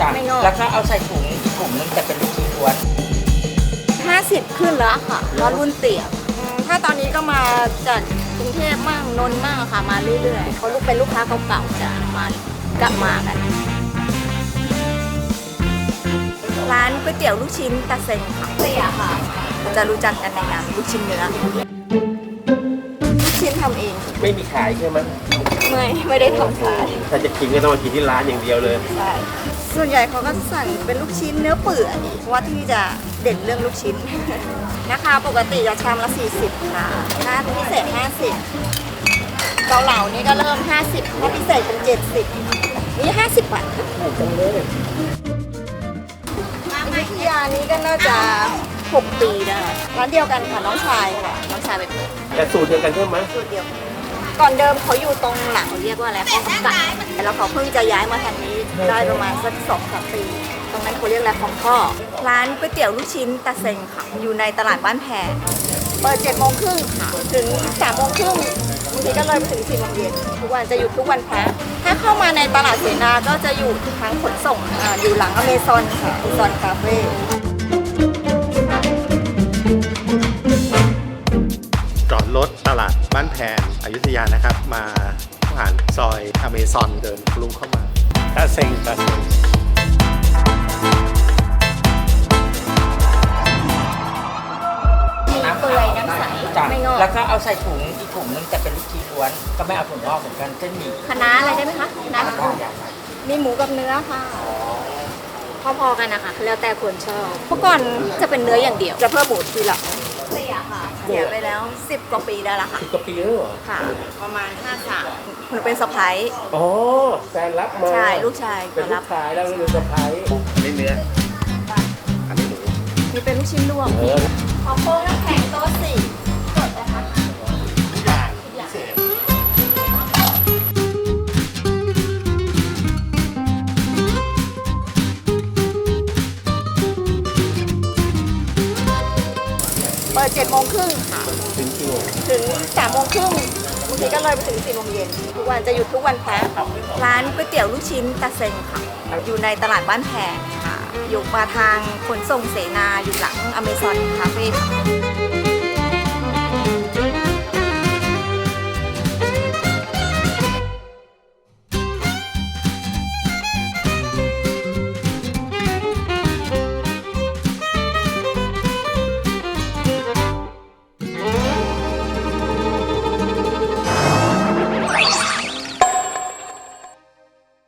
จ้ะไม่งอก แล้วก็เอาใส่ถุงอีกถุงนึงจะเป็นลูกชิ้นล้วน 50 ขึ้นแล้วค่ะร้อนรุ่นเตี่ยอืมถ้าตอนนี้ก็มาจากกรุงเทพมั่งนนท์มั่งค่ะมาเรื่อยๆเขาลูกเป็นลูกค้าเก่าๆจะมากลับมากัน ร้านก๋วยเตี๋ยวลูกชิ้นตาเซ็งค่ะเตี่ยค่ะ จะรู้จักกันในนามลูกชิ้นเนื้อลูกชิ้นทำเองไม่มีขายใช่ไหมไม่ไม่ได้ทำขายถ้าจะกินก็ต้องมากินที่ร้านอย่างเดียวเลย ใช่ ส่วนใหญ่เขาก็สั่งเป็นลูกชิ้นเนื้อเปื่อยเพราะว่าที่นี่จะเด่นเรื่องลูกชิ้น นะคะ ปกติจะชามละ 40 ค่ะถ้าพิเศษ 50เกาเหลานี่ก็เริ่ม 50ถ้าพิเศษเป็น 70 นี่ 50 บาทค่ะอยุธยานี้ก็น่าจะ 6 ปีได้ร้านเดียวกันค่ะ น้องชายค่ะ น้องชายไปเปิดแต่สูตรเดียวกันใช่ไหมสูตรเดียวกันก่อนเดิมเขาอยู่ตรงหลังเขาเรียกว่าอะไรคลองกำกัดแล้วเขาเพิ่งจะย้ายมาทางนี้ ได้ประมาณสักสองสามปี ตรงนั้นเขาเรียกอะไรของพ่อ ร้านก๋วยเตี๋ยวลูกชิ้นตาเซงค่ะ อยู่ในตลาดบ้านแพงเปิดเจ็ดโมงครึ่งค่ะ ถึงสามโมงครึ่งบางทีก็เลยไปถึงสี่โมงเย็นทุกวันจะหยุดทุกวันพระถ้าเข้ามาในตลาดเสนาก็จะอยู่ทางขนส่งอ่าอยู่หลังอเมซอนค่ะอเมซอนคาเฟ่จอดรถตลาดบ้านแพนอยุธยานะครับ มาผ่านซอยอเมซอนเดินทะลุเข้ามา ตาเซ็งตาเซ็งมีเปื่อยน้ำใสจ้ะไม่งอกแล้วก็เอาใส่ถุงอีกถุงนึงจะเป็นลูกชิ้นล้วน ก็ไม่เอาถุงงอกเหมือนกันเส้นหมี่คณะน้าอะไรได้ไหมคะคณะน้าได้ได้มีหมูกับเนื้อค่ะ พอๆกันนะคะ แล้วแต่คนชอบเมื่อก่อนจะเป็นเนื้ออย่างเดียว จะเพิ่มหมูทีหลัง เสียค่ะ เสียไปแล้ว 10 กว่าปีได้แล้วค่ะ สิบกว่าปีแล้วเหรอค่ะ ประมาณ5สามหนูเป็นสะพ้ายอ๋อแฟนรับมาใช่ลูกชายเป็นมาลูรับกชายแล้วก็เป็นสะพ้ายอันนี้เนื้อ อันนี้หมูมีเป็นลูกชิ้นรวมเออ ขอโค้งน้ำแข็งโต๊ะสี่ เปิด7โมงครึ่งค่ะ ถึงกี่โมงถึง3โมงครึ่งบางทีก็เลยไปถึง4โมงเย็นทุกวันจะหยุดทุกวันพระร้านก๋วยเตี๋ยวลูกชิ้นตาเซงค่ะ อยู่ในตลาดบ้านแพงค่ะ อยู่มาทางขนส่งเสนาอยู่หลังอเมซอนคาเฟ่